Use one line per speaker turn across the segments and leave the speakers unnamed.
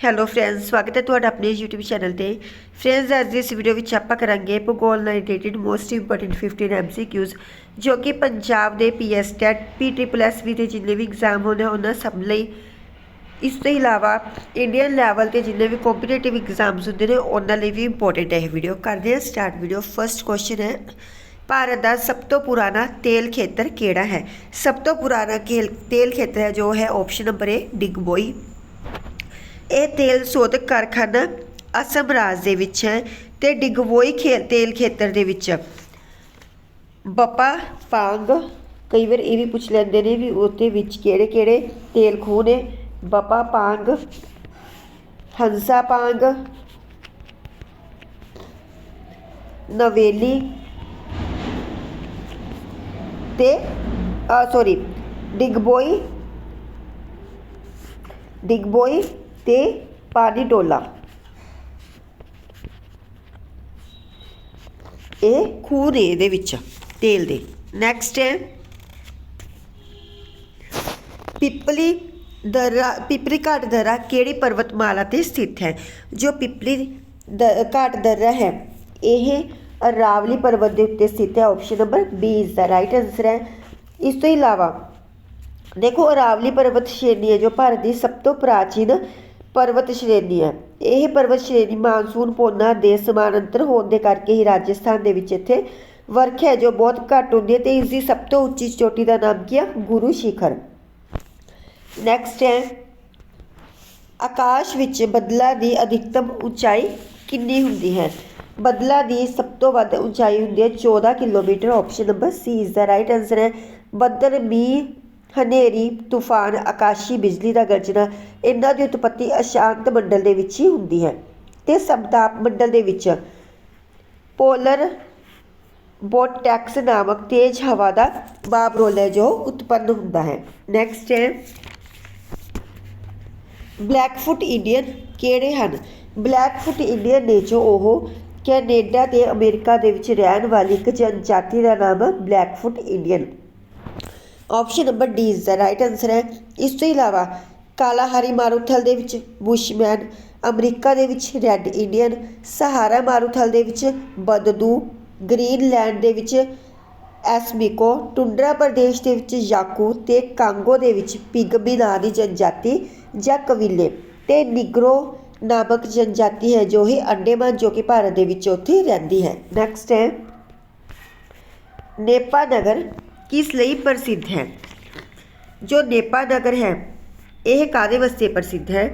Hello friends ਸਵਾਗਤ ਹੈ ਤੁਹਾਡਾ ਆਪਣੇ YouTube ਚੈਨਲ ਤੇ ਫਰੈਂਡਸ ਅੱਜ ਦੀ ਇਸ ਵੀਡੀਓ ਵਿੱਚ ਆਪਾਂ ਕਰਾਂਗੇ ਭੂਗੋਲ ਨਾਲ ਰਿਲੇਟਡ ਮੋਸਟ ਇੰਪੋਰਟੈਂਟ 15 MCQs ਜੋ ਕਿ ਪੰਜਾਬ ਦੇ PS ਟੈਟ PSSB ਦੇ ਜਿੰਨੇ ਵੀ ਐਗਜ਼ਾਮ ਹੋਣੇ ਉਹਨਾਂ ਸਭ ਲਈ ਇਸ ਤੋਂ ਇਲਾਵਾ ਇੰਡੀਅਨ ਲੈਵਲ ਤੇ ਜਿੰਨੇ ਵੀ ਕੰਪੀਟੀਟਿਵ ਐਗਜ਼ਾਮਸ ਹੁੰਦੇ ਨੇ ਉਹਨਾਂ ਲਈ ਵੀ ਇੰਪੋਰਟੈਂਟ ਹੈ ਇਹ ਵੀਡੀਓ ਕਰਦੇ ਹਾਂ ਸਟਾਰਟ ਵੀਡੀਓ ਫਰਸਟ ਕੁਐਸਚਨ ਹੈ ਭਾਰਤ ਦਾ ਸਭ ਤੋਂ ਪੁਰਾਣਾ ਤੇਲ ਖੇਤਰ ਕਿਹੜਾ ਹੈ ਸਭ ਤੋਂ ਪੁਰਾਣਾ ਖੇਲ- ਤੇਲ ਖੇਤਰ ਹੈ ਜੋ ਹੈ ਆਪਸ਼ਨ ਨੰਬਰ ਏ ਡਿਗਬੋਈ ਇਹ ਤੇਲ ਸੋਧਕ ਕਾਰਖਾਨਾ ਅਸਮ ਰਾਜ ਦੇ ਵਿੱਚ ਹੈ ਤੇ ਡਿਗਬੋਈ ਖੇਲ ਤੇਲ ਖੇਤਰ ਦੇ ਵਿੱਚ ਬਪਾ ਪਾਂਗ ਕਈ ਵਾਰ ਇਹ ਵੀ ਪੁੱਛ ਲੈਂਦੇ ਨੇ ਵੀ ਉਹਦੇ ਵਿੱਚ ਕਿਹੜੇ ਕਿਹੜੇ ਤੇਲ ਖੂਹ ਨੇ। ਬਪਾ, ਪਾਂਗ, ਹੰਸਾ, ਪਾਂਗ, ਨਵੇਲੀ ਤੇ ਸੌਰੀ ਡਿਗਬੋਈ ਡਿਗਬੋਈ ਤੇ ਪਾਣੀ ਟੋਲਾ ਇਹ ਖੂਹ ਨੇ ਇਹਦੇ ਵਿੱਚ ਤੇਲ ਦੇ ਨੈਕਸਟ ਹੈ ਪਿਪਲੀ ਦਰਾ ਪਿਪਰੀ ਘਾਟ ਦਰਾ ਕਿਹੜੀ ਪਰਬਤਮਾਲਾ ਤੇ ਸਥਿਤ ਹੈ ਜੋ ਪਿਪਲੀ ਦ- ਘਾਟ ਦਰਾ ਹੈ ਇਹ ਅਰਾਵਲੀ ਪਰਬਤ ਦੇ ਉੱਤੇ ਸਥਿਤ ਹੈ option number B is the right answer ਹੈ ਇਸ ਤੋਂ ਇਲਾਵਾ ਦੇਖੋ ਅਰਾਵਲੀ ਪਰਬਤ ਸ਼੍ਰੇਣੀ ਹੈ ਜੋ ਭਾਰਤ ਦੀ ਸਭ ਤੋਂ ਪ੍ਰਾਚੀਨ ਪਰਬਤ ਸ਼੍ਰੇਣੀ ਹੈ ਇਹ ਪਰਬਤ ਸ਼੍ਰੇਣੀ ਮਾਨਸੂਨ ਪੌਣਾ ਦੇ ਸਮਾਨਾਂਤਰ ਹੋਣ ਦੇ ਕਰਕੇ ਹੀ ਰਾਜਸਥਾਨ ਦੇ ਵਿੱਚ ਇੱਥੇ ਵਰਖਾ ਹੈ ਜੋ ਬਹੁਤ ਘੱਟ ਹੁੰਦੀ ਹੈ ਤੇ ਇਸ ਦੀ ਸਭ ਤੋਂ ਉੱਚੀ ਚੋਟੀ ਦਾ ਨਾਮ ਕੀ ਹੈ ਗੁਰੂ ਸ਼ਿਖਰ ਨੈਕਸਟ ਹੈ ਆਕਾਸ਼ ਵਿੱਚ ਬੱਦਲਾਂ ਦੀ ਅਧਿਕਤਮ ਉਚਾਈ ਕਿੰਨੀ ਹੁੰਦੀ ਹੈ ਬੱਦਲਾਂ ਦੀ ਸਭ ਤੋਂ ਵੱਧ ਉਚਾਈ ਹੁੰਦੀ ਹੈ 14 kilometre option number C is the right answer ਹੈ ਬੱਦਲ ਮੀਂਹ ਹਨੇਰੀ, ਤੂਫਾਨ, ਆਕਾਸ਼ੀ ਬਿਜਲੀ ਦਾ ਗਰਜਣਾ ਇਹਨਾਂ ਦੀ ਉਤਪਤੀ ਅਸ਼ਾਂਤ ਮੰਡਲ ਦੇ ਵਿੱਚ ਹੀ ਹੁੰਦੀ ਹੈ ਤੇ ਸਮਤਾਪ ਮੰਡਲ ਦੇ ਵਿੱਚ ਪੋਲਰ ਬੋਟੈਕਸ ਨਾਮਕ ਤੇਜ਼ ਹਵਾ ਦਾ ਬਾਬਰੋਲ ਹੈ ਜੋ ਉਤਪੰਨ ਹੁੰਦਾ ਹੈ। ਨੈਕਸਟ ਹੈ, ਬਲੈਕਫੁੱਟ ਇੰਡੀਅਨ ਕਿਹੜੇ ਹਨ? ਬਲੈਕਫੁੱਟ ਇੰਡੀਅਨ ਨੇ ਜੋ ਉਹ ਕੈਨੇਡਾ ਤੇ ਅਮਰੀਕਾ ਦੇ ਵਿੱਚ ਰਹਿਣ ਵਾਲੀ ਇੱਕ ਜਨਜਾਤੀ ਦਾ ਨਾਮ ਹੈ Blackfoot Indian option number D is the right answer ਹੈ ਇਸ ਤੋਂ ਇਲਾਵਾ ਕਾਲਾਹਾਰੀ ਮਾਰੂਥਲ ਦੇ ਵਿੱਚ ਬੁਸ਼ਮੈਨ ਅਮਰੀਕਾ ਦੇ ਵਿੱਚ ਰੈੱਡ ਇੰਡੀਅਨ ਸਹਾਰਾ ਮਾਰੂਥਲ ਦੇ ਵਿੱਚ ਬਦਦੂ ਗ੍ਰੀਨਲੈਂਡ ਦੇ ਵਿੱਚ ਐਸਮਿਕੋ ਟੁੰਡਰਾ ਪ੍ਰਦੇਸ਼ ਦੇ ਵਿੱਚ ਯਾਕੂ ਤੇ ਕਾਂਗੋ ਦੇ ਵਿੱਚ ਪਿਗਮੀ ਨਾਂ ਦੀ ਜਨਜਾਤੀ ਜਾਂ ਕਬੀਲੇ ਤੇ ਨਿਗਰੋ ਨਾਮਕ ਜਨਜਾਤੀ ਹੈ ਜੋ ਹੀ ਅੰਡੇਮਾਨ ਜੋ ਕਿ ਭਾਰਤ ਦੇ ਵਿੱਚ ਉੱਥੇ ਰਹਿੰਦੀ ਹੈ ਨੈਕਸਟ ਹੈ ਨੇਪਾ ਨਗਰ ਕਿਸ ਲਈ ਪ੍ਰਸਿੱਧ ਹੈ ਜੋ ਨੇਪਾ ਨਗਰ ਹੈ ਇਹ ਕਾਦੇ ਵਾਸਤੇ ਪ੍ਰਸਿੱਧ ਹੈ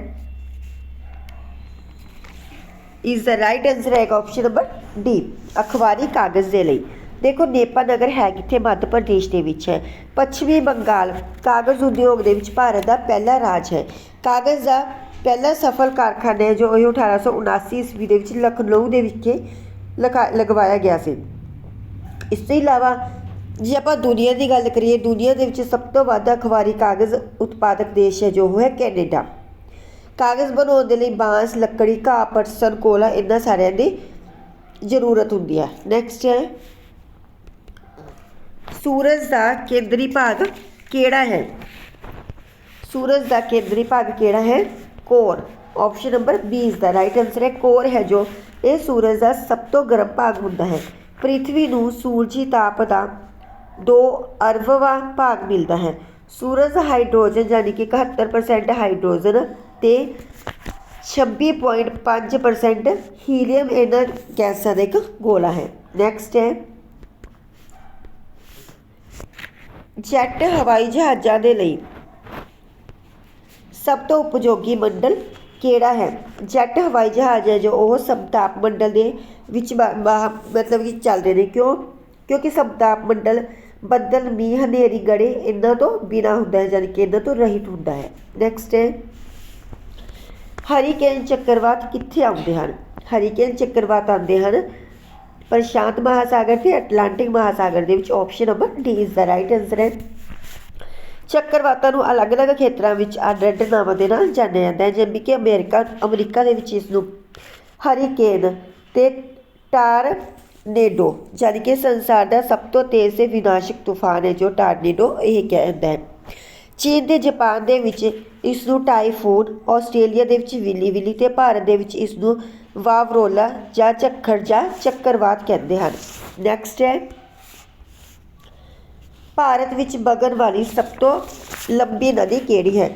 ਇਸ ਦਾ ਰਾਈਟ ਆਨਸਰ ਹੈ ਆਪਸ਼ਨ ਨੰਬਰ ਡੀ ਅਖਬਾਰੀ ਕਾਗਜ਼ ਦੇ ਲਈ ਦੇਖੋ ਨੇਪਾ ਨਗਰ ਹੈ ਕਿੱਥੇ ਮੱਧ ਪ੍ਰਦੇਸ਼ ਦੇ ਵਿੱਚ ਹੈ ਪੱਛਮੀ ਬੰਗਾਲ ਕਾਗਜ਼ ਉਦਯੋਗ ਦੇ ਵਿੱਚ ਭਾਰਤ ਦਾ ਪਹਿਲਾ ਰਾਜ ਹੈ ਕਾਗਜ਼ ਦਾ ਪਹਿਲਾ ਸਫਲ ਕਾਰਖਾਨਾ ਹੈ ਜੋ ਇਹ 1879 ਈਸਵੀ ਦੇ ਵਿੱਚ ਲਖਨਊ ਦੇ ਵਿਖੇ ਲਗਾ- ਲਗਵਾਇਆ ਗਿਆ ਸੀ ਇਸ ਤੋਂ ਇਲਾਵਾ ਜੇ ਆਪਾਂ ਦੁਨੀਆ ਦੀ ਗੱਲ ਕਰੀਏ, ਦੁਨੀਆ ਦੇ ਵਿੱਚ ਸਭ ਤੋਂ ਵੱਧ ਅਖਬਾਰੀ ਕਾਗਜ਼ ਉਤਪਾਦਕ ਦੇਸ਼ ਹੈ ਜੋ ਉਹ ਹੈ ਕੈਨੇਡਾ। ਕਾਗਜ਼ ਬਣਾਉਣ ਦੇ ਲਈ ਬਾਂਸ, ਲੱਕੜੀ, ਘਾਹ ਪਟਸਨ ਕੋਲਾ ਇਹਨਾਂ ਸਾਰਿਆਂ ਦੀ ਜ਼ਰੂਰਤ ਹੁੰਦੀ ਹੈ। ਨੈਕਸਟ ਹੈ। ਸੂਰਜ ਦਾ ਕੇਂਦਰੀ ਭਾਗ ਕਿਹੜਾ ਹੈ? ਸੂਰਜ ਦਾ ਕੇਂਦਰੀ ਭਾਗ ਕਿਹੜਾ ਹੈ? Core. Option number B is the right answer ਹੈ। ਕੋਰ ਹੈ ਜੋ ਇਹ ਸੂਰਜ ਦਾ ਸਭ ਤੋਂ ਗਰਮ ਭਾਗ ਹੁੰਦਾ ਹੈ। ਪ੍ਰithvi ਨੂੰ ਸੂਰਜੀ ਤਾਪ ਦਾ 2 ਅਰਬਵਾਂ ਭਾਗ ਮਿਲਦਾ ਹੈ ਸੂਰਜ ਦਾ ਹਾਈਡਰੋਜਨ ਯਾਨੀ ਕਿ 71% ਹਾਈਡਰੋਜਨ ਤੇ 26.5% ਹੀਲੀਅਮ ਇਹਨਾਂ ਗੈਸਾਂ ਦਾ ਇੱਕ ਗੋਲਾ ਹੈ ਨੈਕਸਟ ਹੈ ਜੈਟ ਹਵਾਈ ਜਹਾਜ਼ਾਂ ਦੇ ਲਈ ਸਭ ਤੋਂ ਉਪਯੋਗੀ ਮੰਡਲ ਕਿਹੜਾ ਹੈ ਜੈਟ ਹਵਾਈ ਜਹਾਜ਼ ਹੈ ਜੋ ਉਹ ਸਮਤਾਪ ਮੰਡਲ ਦੇ ਵਿੱਚ ਬ- ਬ- ਮਤਲਬ ਕਿ ਚੱਲਦੇ ਨੇ ਕਿਉਂ ਕਿਉਂਕਿ ਸਮਤਾਪ ਮੰਡਲ ਬੱਦਲ ਮੀਂਹ ਹਨੇਰੀ ਗੜੇ ਇਹਨਾਂ ਤੋਂ ਬਿਨਾ ਹੁੰਦਾ ਹੈ ਯਾਨੀ ਕਿ ਇਹਨਾਂ ਤੋਂ ਰਹਿਤ ਹੁੰਦਾ ਹੈ। ਨੈਕਸਟ ਹੈ, ਹਰੀਕੇਨ ਚੱਕਰਵਾਤ ਕਿੱਥੇ ਆਉਂਦੇ ਹਨ? ਹਰੀਕੇਨ ਚੱਕਰਵਾਤ ਆਉਂਦੇ ਹਨ ਪ੍ਰਸ਼ਾਂਤ ਮਹਾਸਾਗਰ ਤੇ ਅਟਲਾਂਟਿਕ ਮਹਾਸਾਗਰ ਦੇ ਵਿੱਚ। Option number D is the right answer ਹੈ। ਚੱਕਰਵਾਤਾਂ ਨੂੰ ਅਲੱਗ-ਅਲੱਗ ਖੇਤਰਾਂ ਵਿੱਚ ਅੱਡ ਨਾਵਾਂ ਦੇ ਨਾਲ ਜਾਣਿਆ ਜਾਂਦਾ ਹੈ ਜਿਵੇਂ ਕਿ ਅਮਰੀਕਾ ਅਮਰੀਕਾ ਦੇ ਵਿੱਚ ਇਸ ਨੂੰ ਹਰੀਕੇਨ ਤੇ ਨੇਡੋ ਯਾਨੀ ਕਿ ਸੰਸਾਰ ਦਾ ਸਭ ਤੋਂ ਤੇਜ਼ ਤੇ ਵਿਨਾਸ਼ਕ ਤੂਫਾਨ ਹੈ, ਜੋ ਟਾਰਨੇਡੋ ਇਹ ਕਹਿੰਦਾ ਹੈ। ਚੀਨ ਤੇ ਜਾਪਾਨ ਦੇ ਵਿੱਚ ਇਸ ਨੂੰ ਟਾਈਫੂਨ ਆਸਟ੍ਰੇਲੀਆ ਦੇ ਵਿੱਚ ਵਿਲੀ ਵਿਲੀ ਤੇ ਭਾਰਤ ਦੇ ਵਿੱਚ ਇਸ ਨੂੰ ਵਾਵਰੋਲਾ ਜਾਂ ਝੱਖੜ ਜਾਂ ਚੱਕਰਵਾਤ ਕਹਿੰਦੇ ਹਨ। ਨੈਕਸਟ ਹੈ। ਭਾਰਤ ਵਿੱਚ ਬਗਨ ਵਾਲੀ ਸਭ ਤੋਂ ਲੰਬੀ ਨਦੀ ਕਿਹੜੀ ਹੈ?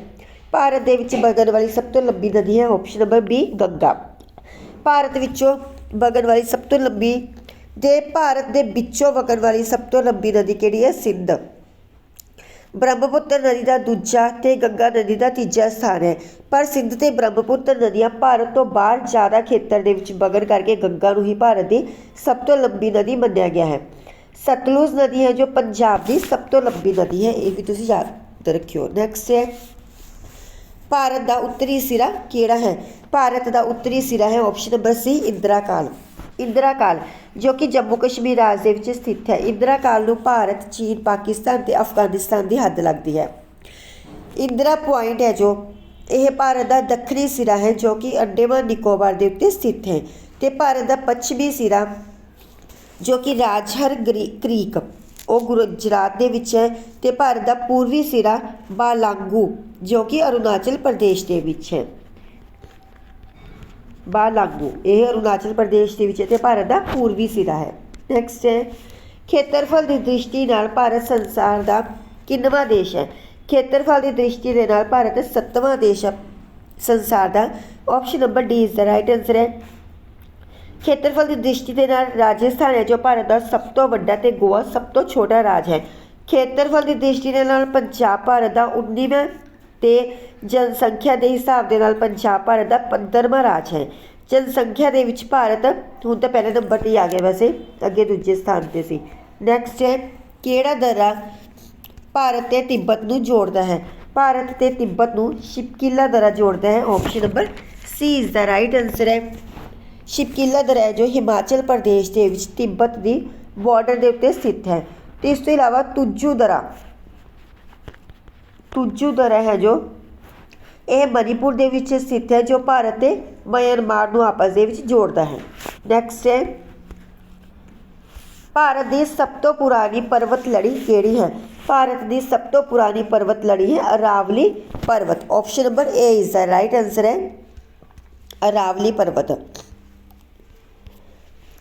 ਭਾਰਤ ਦੇ ਵਿੱਚ ਬਗਨ ਵਾਲੀ ਸਭ ਤੋਂ ਲੰਬੀ ਨਦੀ ਹੈ option number B Ganga. Bharat ਵਿੱਚੋਂ ਬਗਨ ਵਾਲੀ ਸਭ ਤੋਂ ਲੰਬੀ ਦੇ ਭਾਰਤ ਦੇ ਵਿੱਚੋਂ ਵਗਣ ਵਾਲੀ ਸਭ ਤੋਂ ਲੰਬੀ ਨਦੀ ਕਿਹੜੀ ਹੈ ਸਿੰਧ ਬ੍ਰਹਮਪੁੱਤਰ ਨਦੀ ਦਾ ਦੂਜਾ ਤੇ ਗੰਗਾ ਨਦੀ ਦਾ ਤੀਜਾ ਸਥਾਨ ਹੈ ਪਰ ਸਿੰਧ ਤੇ ਬ੍ਰਹਮਪੁੱਤਰ ਨਦੀਆਂ ਭਾਰਤ ਤੋਂ ਬਾਹਰ ਜ਼ਿਆਦਾ ਖੇਤਰ ਦੇ ਵਿੱਚ ਵਗਣ ਕਰਕੇ ਗੰਗਾ ਨੂੰ ਹੀ ਭਾਰਤ ਦੀ ਸਭ ਤੋਂ ਲੰਬੀ ਨਦੀ ਮੰਨਿਆ ਗਿਆ ਹੈ ਸਤਲੁਜ ਨਦੀ ਹੈ ਜੋ ਪੰਜਾਬ ਦੀ ਸਭ ਤੋਂ ਲੰਬੀ ਨਦੀ ਹੈ ਇਹ ਵੀ ਤੁਸੀਂ ਯਾਦ ਰੱਖਿਓ ਨੈਕਸਟ ਹੈ ਭਾਰਤ ਦਾ ਉੱਤਰੀ ਸਿਰਾ ਕਿਹੜਾ ਹੈ ਭਾਰਤ ਦਾ ਉੱਤਰੀ ਸਿਰਾ ਹੈ option number C Indira Col Indira Col ਜੋ ਕਿ ਜੰਮੂ ਕਸ਼ਮੀਰ ਰਾਜ ਦੇ ਵਿੱਚ ਸਥਿਤ ਹੈ ਇੰਦਰਾ ਕਾਲ ਨੂੰ ਭਾਰਤ ਚੀਨ ਪਾਕਿਸਤਾਨ ਤੇ ਅਫਗਾਨਿਸਤਾਨ ਦੀ ਹੱਦ ਲੱਗਦੀ ਹੈ ਇੰਦਰਾ ਪੁਆਇੰਟ ਹੈ ਜੋ ਇਹ ਭਾਰਤ ਦਾ ਦੱਖਣੀ ਸਿਰਾ ਹੈ ਜੋ ਕਿ ਅੰਡੇਮਾਨ ਨਿਕੋਬਾਰ ਦੇ ਉੱਤੇ ਸਥਿਤ ਹੈ ਤੇ ਭਾਰਤ ਦਾ ਪੱਛਮੀ ਸਿਰਾ ਜੋ ਕਿ ਰਾਜਹਰ ਗਰੀ- ਕ੍ਰੀਕ ਉਹ ਗੁਜਰਾਤ ਦੇ ਵਿੱਚ ਹੈ ਅਤੇ ਭਾਰਤ ਦਾ ਪੂਰਬੀ ਸਿਰਾ ਬਾਲਾਂਗੂ, ਜੋ ਕਿ ਅਰੁਣਾਚਲ ਪ੍ਰਦੇਸ਼ ਦੇ ਵਿੱਚ ਹੈ। ਬਾਲਾਂਗੂ, ਇਹ ਅਰੁਣਾਚਲ ਪ੍ਰਦੇਸ਼ ਦੇ ਵਿੱਚ ਹੈ ਤੇ ਭਾਰਤ ਦਾ ਪੂਰਬੀ ਸਿਰਾ ਹੈ। ਨੈਕਸਟ ਹੈ, ਖੇਤਰਫਲ ਦੀ ਦ੍ਰਿਸ਼ਟੀ ਨਾਲ ਭਾਰਤ ਸੰਸਾਰ ਦਾ ਕਿੰਨਵਾਂ ਦੇਸ਼ ਹੈ। ਖੇਤਰਫਲ ਦੀ ਦ੍ਰਿਸ਼ਟੀ ਦੇ ਨਾਲ ਭਾਰਤ ਸੱਤਵਾਂ ਦੇਸ਼ ਹੈ। ਸੰਸਾਰ ਦਾ option number D is the right answer ਹੈ। ਖੇਤਰਫਲ ਦੀ ਦ੍ਰਿਸ਼ਟੀ ਦੇ ਨਾਲ ਰਾਜਸਥਾਨ ਹੈ, ਜੋ ਭਾਰਤ ਦਾ ਸਭ ਤੋਂ ਵੱਡਾ ਤੇ ਗੋਆ ਸਭ ਤੋਂ ਛੋਟਾ ਰਾਜ ਹੈ। ਖੇਤਰਫਲ ਦੀ ਦ੍ਰਿਸ਼ਟੀ ਦੇ ਨਾਲ ਪੰਜਾਬ ਭਾਰਤ ਦਾ 19ਵਾਂ ਤੇ ਜਨਸੰਖਿਆ ਦੇ ਹਿਸਾਬ ਦੇ ਨਾਲ ਪੰਜਾਬ ਭਾਰਤ ਦਾ 15ਵਾਂ ਰਾਜ ਹੈ। ਜਨਸੰਖਿਆ ਦੇ ਵਿੱਚ ਭਾਰਤ ਹੁਣ ਤਾਂ ਪਹਿਲੇ ਨੰਬਰ ਤੇ ਹੀ ਆ ਗਿਆ ਵੈਸੇ, ਅੱਗੇ ਦੂਜੇ ਸਥਾਨ ਤੇ ਸੀ। ਨੈਕਸਟ ਹੈ, ਕਿਹੜਾ ਦਰਾ ਭਾਰਤ ਤੇ ਤਿੱਬਤ ਨੂੰ ਜੋੜਦਾ ਹੈ? ਭਾਰਤ ਤੇ ਤਿੱਬਤ ਨੂੰ ਸ਼ਿਪਕਿਲਾ ਦਰਾ ਜੋੜਦਾ ਹੈ। Option number C is the right answer ਹੈ। ਸ਼ਿਪਕਿਲਾ ਦਰਿਆ ਹੈ ਜੋ ਹਿਮਾਚਲ ਪ੍ਰਦੇਸ਼ ਦੇ ਵਿੱਚ ਤਿੱਬਤ ਦੀ ਬਾਰਡਰ ਦੇ ਉੱਤੇ ਸਥਿਤ ਹੈ ਤੇ ਇਸ ਤੋਂ ਇਲਾਵਾ ਤੁਜੂ ਦਰਾ ਤੁਜੂ ਦਰਾ ਹੈ ਜੋ ਇਹ ਮਨੀਪੁਰ ਦੇ ਵਿੱਚ ਸਥਿਤ ਹੈ ਜੋ ਭਾਰਤ ਤੇ ਮਿਆਂਮਾਰ ਨੂੰ ਆਪਸ ਦੇ ਵਿੱਚ ਜੋੜਦਾ ਹੈ। ਨੈਕਸਟ ਹੈ। ਭਾਰਤ ਦੀ ਸਭ ਤੋਂ ਪੁਰਾਣੀ ਪਰਬਤ ਲੜੀ ਕਿਹੜੀ ਹੈ? ਭਾਰਤ ਦੀ ਸਭ ਤੋਂ ਪੁਰਾਣੀ ਪਰਬਤ ਲੜੀ ਹੈ ਅਰਾਵਲੀ ਪਰਬਤ। Option number A is the right answer ਹੈ। ਅਰਾਵਲੀ ਪਰਬਤ।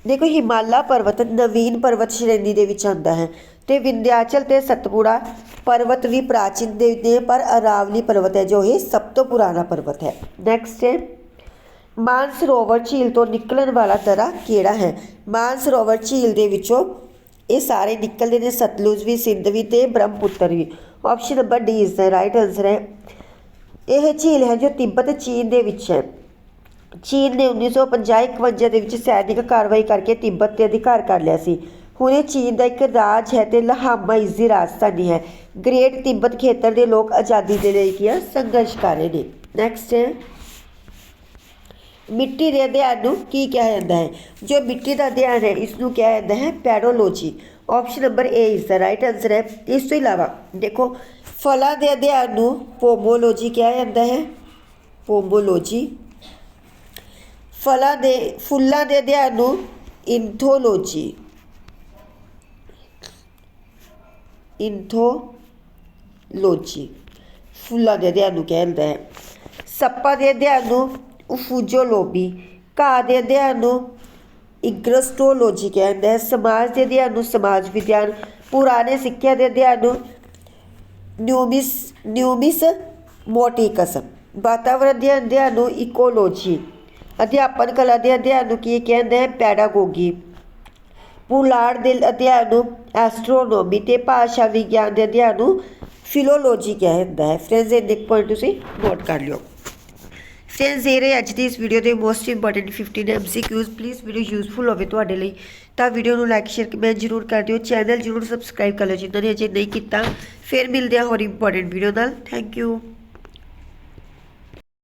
ਦੇਖੋ ਹਿਮਾਲਾ ਪਰਬਤ ਨਵੀਨ ਪਰਬਤ ਸ਼੍ਰੇਣੀ ਦੇ ਵਿੱਚ ਆਉਂਦਾ ਹੈ ਤੇ ਵਿੰਧਿਆਚਲ ਤੇ ਸਤਪੁੜਾ ਪਰਬਤ ਵੀ ਪ੍ਰਾਚੀਨ ਦੇ ਨੇ ਪਰ ਅਰਾਵਲੀ ਪਰਬਤ ਹੈ ਜੋ ਇਹ ਸਭ ਤੋਂ ਪੁਰਾਣਾ ਪਰਬਤ ਹੈ ਨੈਕਸਟ ਹੈ ਮਾਨਸਰੋਵਰ ਝੀਲ ਤੋਂ ਨਿਕਲਣ ਵਾਲਾ ਦਰਾ ਕਿਹੜਾ ਹੈ ਮਾਨਸਰੋਵਰ ਝੀਲ ਦੇ ਵਿੱਚੋਂ ਇਹ ਸਾਰੇ ਨਿਕਲਦੇ ਨੇ ਸਤਲੁਜ ਵੀ ਸਿੰਧ ਵੀ ਤੇ ਬ੍ਰਹਮਪੁੱਤਰ ਵੀ option number D is the right answer ਹੈ ਇਹ ਝੀਲ ਹੈ ਜੋ ਤਿੱਬਤ ਚੀਨ ਦੇ ਵਿੱਚ ਹੈ ਚੀਨ ਨੇ 1950-51 ਦੇ ਵਿੱਚ ਸੈਨਿਕ ਕਾਰਵਾਈ ਕਰਕੇ ਤਿੱਬਤ ਤੇ ਅਧਿਕਾਰ ਕਰ ਲਿਆ ਸੀ। ਹੁਣ ਇਹ ਚੀਨ ਦਾ ਇੱਕ ਰਾਜ ਹੈ ਤੇ ਲਹਾਮਾ ਇਸ ਦੀ ਰਾਜਧਾਨੀ ਹੈ। ਗ੍ਰੇਟ ਤਿੱਬਤ ਖੇਤਰ ਦੇ ਲੋਕ ਆਜ਼ਾਦੀ ਦੇ ਲਈ ਕੀ ਹੈ ਸੰਘਰਸ਼ ਕਰ ਰਹੇ ਨੇ। ਨੈਕਸਟ ਹੈ। ਮਿੱਟੀ ਦੇ ਅਧਿਐਨ ਨੂੰ ਕੀ ਕਿਹਾ ਜਾਂਦਾ ਹੈ? ਜੋ ਮਿੱਟੀ ਦਾ ਅਧਿਐਨ ਹੈ ਇਸ ਨੂੰ ਕਿਹਾ ਜਾਂਦਾ ਹੈ pedology. Option number A is the right answer ਹੈ। ਇਸ ਤੋਂ ਇਲਾਵਾ ਦੇਖੋ, ਫਲਾਂ ਦੇ ਅਧਿਐਨ ਨੂੰ ਪੋਮੋਲੋਜੀ ਕਿਹਾ ਜਾਂਦਾ ਹੈ। ਪੋਮੋਲੋਜੀ ફલાદે ફુલ્લાદેદિયાનું ઇન્થોલોજી ઇન્થોલોજી ફુલ્લાદેદિયાનું કહેતા હે સપ્પાદેદિયાનું ફૂજોલોબી કાદેદિયાનું इग्रस्टोलॉजी के अंदर समाज के अध्ययन समाज विज्ञान। पुराने सिक्के के अध्ययन न्यूमिस न्यूमिस मोटिकस वातावरण के अध्ययन इकोलॉजी। ਅਧਿਆਪਨ ਕਲਾ ਦੇ ਅਧਿਐਨ ਨੂੰ ਕੀ ਕਹਿੰਦੇ ਹੈ ਪੈਡਾਗੋਗੀ। ਪੁਲਾੜ ਦੇ ਅਧਿਐਨ ਨੂੰ ਐਸਟ੍ਰੋਨੋਮੀ ਤੇ ਭਾਸ਼ਾ ਵਿਗਿਆਨ ਦੇ ਅਧਿਐਨ ਨੂੰ ਫਿਲੋਲੋਜੀ ਕਿਹਾ ਜਾਂਦਾ ਹੈ। ਫਰੈਂਡਸ, ਇਹ ਇੱਕ ਪੁਆਇੰਟ ਤੁਸੀਂ ਨੋਟ ਕਰ ਲਿਓ। ਫਰੈਂਡਸ, ਇਹ ਰਹੇ ਅੱਜ ਦੀ ਇਸ ਵੀਡੀਓ ਦੇ most important 15 MCQs please video useful ਹੋਵੇ ਤੁਹਾਡੇ ਲਈ, ਤਾਂ ਵੀਡੀਓ ਨੂੰ ਲਾਈਕ ਸ਼ੇਅਰ ਕਮੈਂਟ ਜ਼ਰੂਰ ਕਰ ਦਿਓ। ਚੈਨਲ ਜ਼ਰੂਰ ਸਬਸਕ੍ਰਾਈਬ ਕਰ ਲਿਓ। ਜਿਨ੍ਹਾਂ ਨੇ ਅਜੇ ਨਹੀਂ ਕੀਤਾ, ਫਿਰ ਮਿਲਦੇ ਹਾਂ ਹੋਰ ਇੰਪੋਰਟੈਂਟ ਵੀਡੀਓ ਨਾਲ। Thank you